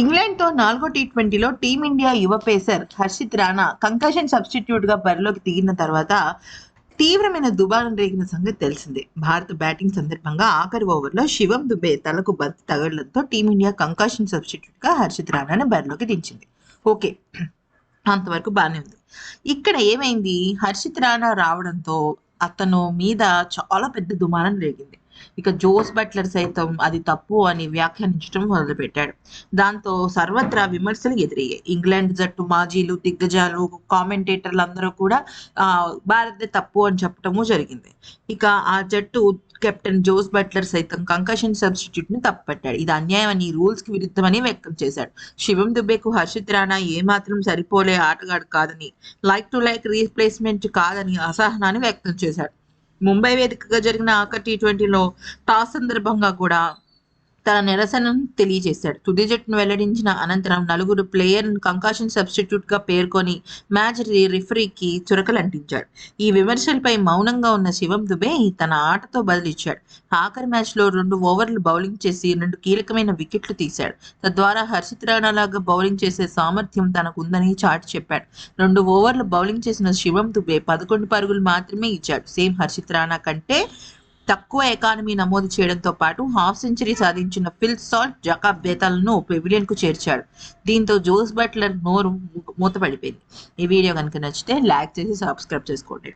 ఇంగ్లాండ్తో నాలుగో టీ ట్వంటీలో టీమిండియా యువ పేసర్ హర్షిత్ రాణా కంకషన్ సబ్స్టిట్యూట్గా బరిలోకి దిగిన తర్వాత తీవ్రమైన దుబారం రేగిన సంగతి తెలిసిందే. భారత బ్యాటింగ్ సందర్భంగా ఆఖరి ఓవర్లో శివం దుబే తలకు బంతి తగలడంతో టీమిండియా కంకాషన్ సబ్స్టిట్యూట్గా హర్షిత్ రాణాను బరిలోకి దించింది. ఓకే అంతవరకు బాగానే ఉంది. ఇక్కడ ఏమైంది? హర్షిత్ రాణా రావడంతో అతను మీద చాలా పెద్ద దుమారం రేగింది. ఇక జోస్ బట్లర్ సైతం అది తప్పు అని వ్యాఖ్యానించడం మొదలుపెట్టాడు. దాంతో సర్వత్రా విమర్శలు ఎదురయ్యాయి. ఇంగ్లాండ్ జట్టు మాజీలు దిగ్గజాలు కామెంటేటర్లు అందరూ కూడా ఆ, భారత్ తప్పు అని చెప్పటము జరిగింది. ఇక ఆ జట్టు కెప్టెన్ జోస్ బట్లర్ సైతం కంకషన్ సబ్స్టిట్యూట్ని తప్పుపట్టాడు. ఇది అన్యాయం అని రూల్స్కి విరుద్ధమని వ్యక్తం చేశాడు. శివం దుబేకు హర్షిత్ రాణా ఏమాత్రం సరిపోలే ఆటగాడు కాదని లైక్ టు లైక్ రీప్లేస్మెంట్ కాదని అసహనాన్ని వ్యక్తం చేశాడు. ముంబై వేదికగా జరిగిన ఆఖరి టీ ట్వంటీలో టాస్ సందర్భంగా కూడా తన నిరసనను తెలియజేశాడు. తుది జట్టును వెల్లడించిన అనంతరం నలుగురు ప్లేయర్ కంకాషన్ సబ్స్టిట్యూట్గా పేర్కొని మ్యాచ్ రిఫరీకి చురకలంటించాడు. ఈ విమర్శలపై మౌనంగా ఉన్న శివం దుబే తన ఆటతో బదిలిచ్చాడు. ఆఖరి మ్యాచ్లో రెండు ఓవర్లు బౌలింగ్ చేసి రెండు కీలకమైన వికెట్లు తీశాడు. తద్వారా హర్షిత్ రాణాలాగా బౌలింగ్ చేసే సామర్థ్యం తనకుందని చాటి చెప్పాడు. రెండు ఓవర్లు బౌలింగ్ చేసిన శివం దుబే పదకొండు పరుగులు మాత్రమే ఇచ్చాడు. సేమ్ హర్షిత్ రాణా కంటే తక్కువ ఎకానమీ నమోదు చేయడంతో పాటు హాఫ్ సెంచరీ సాధించిన ఫిల్ సాల్ట్ జకాబ్ బేతాలను పెవిలియన్కు చేర్చాడు. దీంతో జోస్ బట్లర్ నోరు మూతపడిపోయింది ఈ వీడియో కనుక నచ్చితే లైక్ చేసి సబ్స్క్రైబ్ చేసుకోండి.